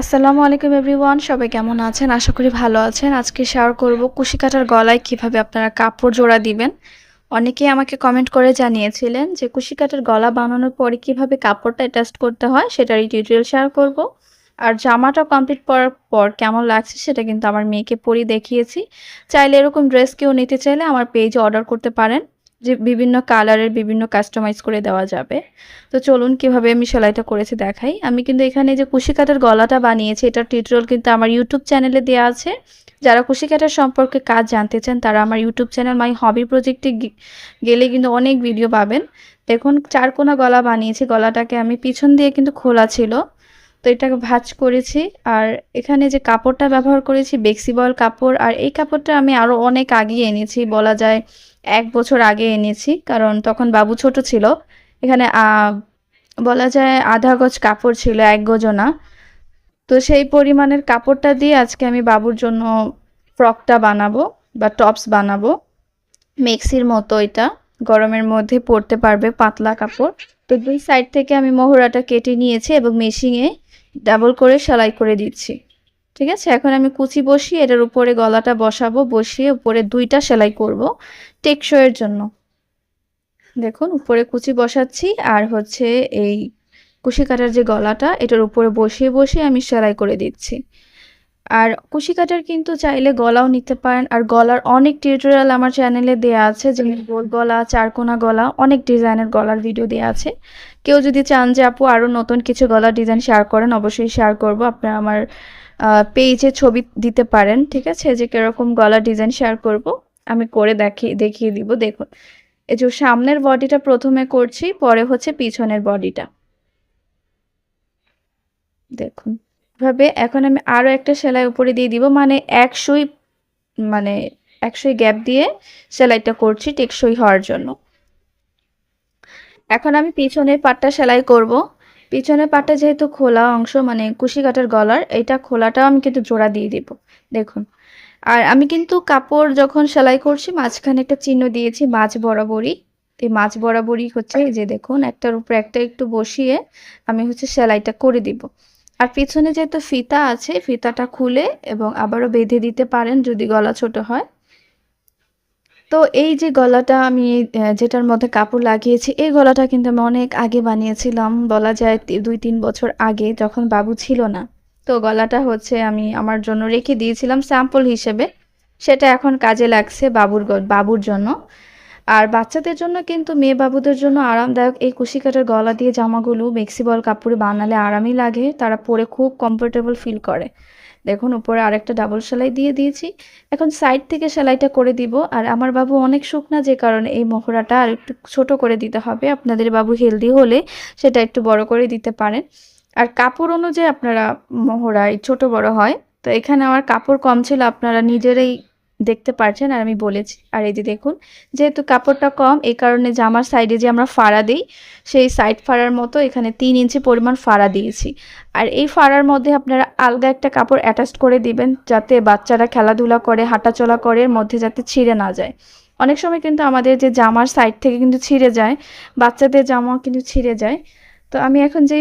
আসসালামু আলাইকুম এভরিওয়ান, সবাই কেমন আছেন? আশা করি ভালো আছেন। আজকে শেয়ার করব কুশি কাটার গলায় কীভাবে আপনারা কাপড় জোড়া দিবেন। অনেকেই আমাকে কমেন্ট করে জানিয়েছিলেন যে কুশি কাটার গলা বানানোর পরে কীভাবে কাপড়টা অ্যাটাচ করতে হয়, সেটার এই টিউটোরিয়াল শেয়ার করব। আর জামাটা কমপ্লিট করার পর কেমন লাগছে, সেটা কিন্তু আমার মেয়েকে পরি দেখিয়েছি। চাইলে এরকম ড্রেস কেউ নিতে চাইলে আমার পেজে অর্ডার করতে পারেন। যে বিভিন্ন কালারের বিভিন্ন কাস্টমাইজ করে দেওয়া যাবে। তো চলুন কীভাবে আমি সেলাইটা করেছি দেখাই। আমি কিন্তু এখানে যে কুশি কাটার গলাটা বানিয়েছি, এটার টিউটোরিয়াল কিন্তু আমার ইউটিউব চ্যানেলে দেওয়া আছে। যারা কুশি কাটার সম্পর্কে কাজ জানতে চান, তারা আমার ইউটিউব চ্যানেল মাই হবি প্রজেক্টে গেলে কিন্তু অনেক ভিডিও পাবেন। দেখুন চারকোনা গলা বানিয়েছি, গলাটাকে আমি পিছন দিয়ে কিন্তু খোলা ছিল। তো এটাকে ভাজ করেছি, আর এখানে যে কাপড়টা ব্যবহার করেছি বেক্সিবল কাপড়, আর এই কাপড়টা আমি আরও অনেক আগিয়ে এনেছি। বলা যায় এক বছর আগে এনেছি, কারণ তখন বাবু ছোট ছিল। এখানে বলা যায় আধা গজ কাপড় ছিল, এক গজনা। তো সেই পরিমাণের কাপড়টা দিয়ে আজকে আমি বাবুর জন্য ফ্রকটা বানাবো বা টপস বানাবো। মেক্সির মতো এটা, গরমের মধ্যে পরতে পারবে পাতলা কাপড়। তো দুই সাইড থেকে আমি মোহরাটা কেটে নিয়েছি এবং মেশিনে ডাবল করে সেলাই করে দিচ্ছি। ঠিক আছে? এখন আমি কুচি বসিয়ে এটার উপরে গলাটা বসাবো, বসিয়ে উপরে দুইটা সেলাই করব টেকশোয়ের জন্য। দেখুন, উপরে কুচি বসাচ্ছি আর হচ্ছে এই কুশি কাটার যে গলাটা, এটার উপরে বসিয়ে বসিয়ে আমি সেলাই করে দিচ্ছি। আর কুশি কাটার কিন্তু চাইলে গলাও নিতে পারেন। আর গলার অনেক টিউটোরিয়াল আমার চ্যানেলে দেওয়া আছে, যেমন গোল গলা চারকোনা গলা, অনেক ডিজাইনের গলার ভিডিও দেওয়া আছে। কেউ যদি চান যে আপু আরও নতুন কিছু গলার ডিজাইন শেয়ার করেন, অবশ্যই শেয়ার করব। আপনারা আমার পেজে ছবি দিতে পারেন, ঠিক আছে? যে কীরকম গলার ডিজাইন শেয়ার করব, আমি করে দেখিয়ে দেখিয়ে দিব। দেখুন, এই যে সামনের বডিটা প্রথমে করছি, পরে হচ্ছে পিছনের বডিটা। দেখুন। এভাবে এখন আমি আরও একটা সেলাই উপরে দিয়ে দিব। মানে একশোই মানে একশোই গ্যাপ দিয়ে সেলাইটা করছি টেকসই হওয়ার জন্য। এখন আমি পিছনের পাটটা সেলাই করব। পিছনের পাটটা যেহেতু খোলা অংশ মানে কুশি কাটার গলার, এইটা খোলাটাও আমি কিন্তু জোড়া দিয়ে দিব। দেখুন। আর আমি কিন্তু কাপড় যখন সেলাই করছি, মাঝখানে একটা চিহ্ন দিয়েছি মাছ বরাবরই। এই মাছ বরাবরই হচ্ছে যে দেখুন, একটার উপরে একটা একটু বসিয়ে আমি হচ্ছে সেলাইটা করে দিব। আর পিছনে যেহেতু ফিতা আছে, ফিতাটা খুলে এবং আবারও বেঁধে দিতে পারেন যদি গলা ছোট হয়। তো এই যে গলাটা আমি যেটার মধ্যে কাপড় লাগিয়েছি, এই গলাটা কিন্তু আমি অনেক আগে বানিয়েছিলাম, বলা যায় দুই তিন বছর আগে, যখন বাবু ছিল না। তো গলাটা হচ্ছে আমি আমার জন্য রেখে দিয়েছিলাম স্যাম্পল হিসেবে। সেটা এখন কাজে লাগছে বাবুর বাবুর জন্য। আর বাচ্চাদের জন্য কিন্তু মেয়ে বাবুদের জন্য আরামদায়ক এই কুশি কাটার গলা দিয়ে জামাগুলো মেক্সিবল কাপড়ে বানালে আরামই লাগে। তারা পরে খুব কমফোর্টেবল ফিল করে। দেখুন, উপরে আরেকটা ডাবল সেলাই দিয়ে দিয়েছি। এখন সাইড থেকে সেলাইটা করে দিব। আর আমার বাবু অনেক শুকনা যে কারণে এই মহড়াটা আর একটু ছোটো করে দিতে হবে। আপনাদের বাবু হেলদি হলে সেটা একটু বড় করে দিতে পারেন। আর কাপড় অনুযায়ী আপনারা মহড়াই ছোট বড় হয়। তো এখানে আমার কাপড় কম ছিল, আপনারা নিজেরাই দেখতে পারছেন আর আমি বলেছি। আর এই যে দেখুন, যেহেতু কাপড়টা কম, এই কারণে জামার সাইডে যে আমরা ফাড়া দিই, সেই সাইড ফাড়ার মতো এখানে তিন ইঞ্চি পরিমাণ ফাড়া দিয়েছি। আর এই ফাড়ার মধ্যে আপনারা আলগা একটা কাপড় অ্যাটাচ করে দিবেন, যাতে বাচ্চারা খেলাধুলা করে, হাঁটাচলা করে মধ্যে যাতে ছিঁড়ে না যায়। অনেক সময় কিন্তু আমাদের যে জামার সাইড থেকে কিন্তু ছিঁড়ে যায়, বাচ্চাদের জামাও কিন্তু ছিঁড়ে যায়। তো আমি এখন যে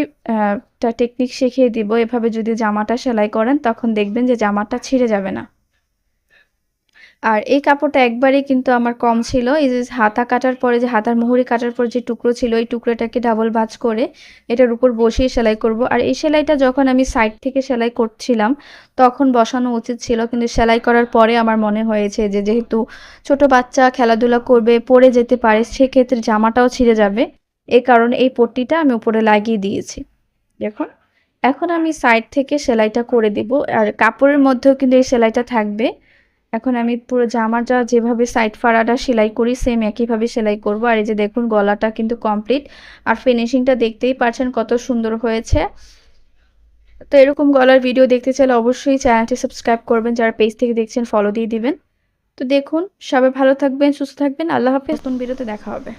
টেকনিক শিখিয়ে দিব, এভাবে যদি জামাটা সেলাই করেন, তখন দেখবেন যে জামাটা ছিঁড়ে যাবে না। আর এই কাপড়টা একবারেই কিন্তু আমার কম ছিল। এই যে হাতা কাটার পরে যে হাতার মুহুরি কাটার পর যে টুকরো ছিল, এই টুকরোটাকে ডাবল ভাজ করে এটার উপর বসিয়ে সেলাই করব। আর এই সেলাইটা যখন আমি সাইড থেকে সেলাই করছিলাম, তখন বসানো উচিত ছিল। কিন্তু সেলাই করার পরে আমার মনে হয়েছে যে যেহেতু ছোট বাচ্চা খেলাধুলা করবে, পরে যেতে পারে, সেক্ষেত্রে জামাটাও ছিঁড়ে যাবে। এই কারণে এই পট্টিটা আমি উপরে লাগিয়ে দিয়েছি। দেখুন, এখন আমি সাইড থেকে সেলাইটা করে দেব। আর কাপড়ের মধ্যেও কিন্তু এই সেলাইটা থাকবে। এখন আমি পুরো জামাটা যেভাবে সাইড ফাড়াটা সেলাই করি সেম একইভাবে সেলাই করব। আর এই যে দেখুন গলাটা কিন্তু কমপ্লিট আর ফিনিশিংটা দেখতেই পারছেন কত সুন্দর হয়েছে। তো এরকম গলার ভিডিও দেখতে চাইলে অবশ্যই চ্যানেলটি সাবস্ক্রাইব করবেন। যারা পেজ থেকে দেখছেন ফলো দিয়ে দিবেন। তো দেখুন, সবাই ভালো থাকবেন, সুস্থ থাকবেন। আল্লাহ হাফেজ। নতুন ভিডিওতে দেখা হবে।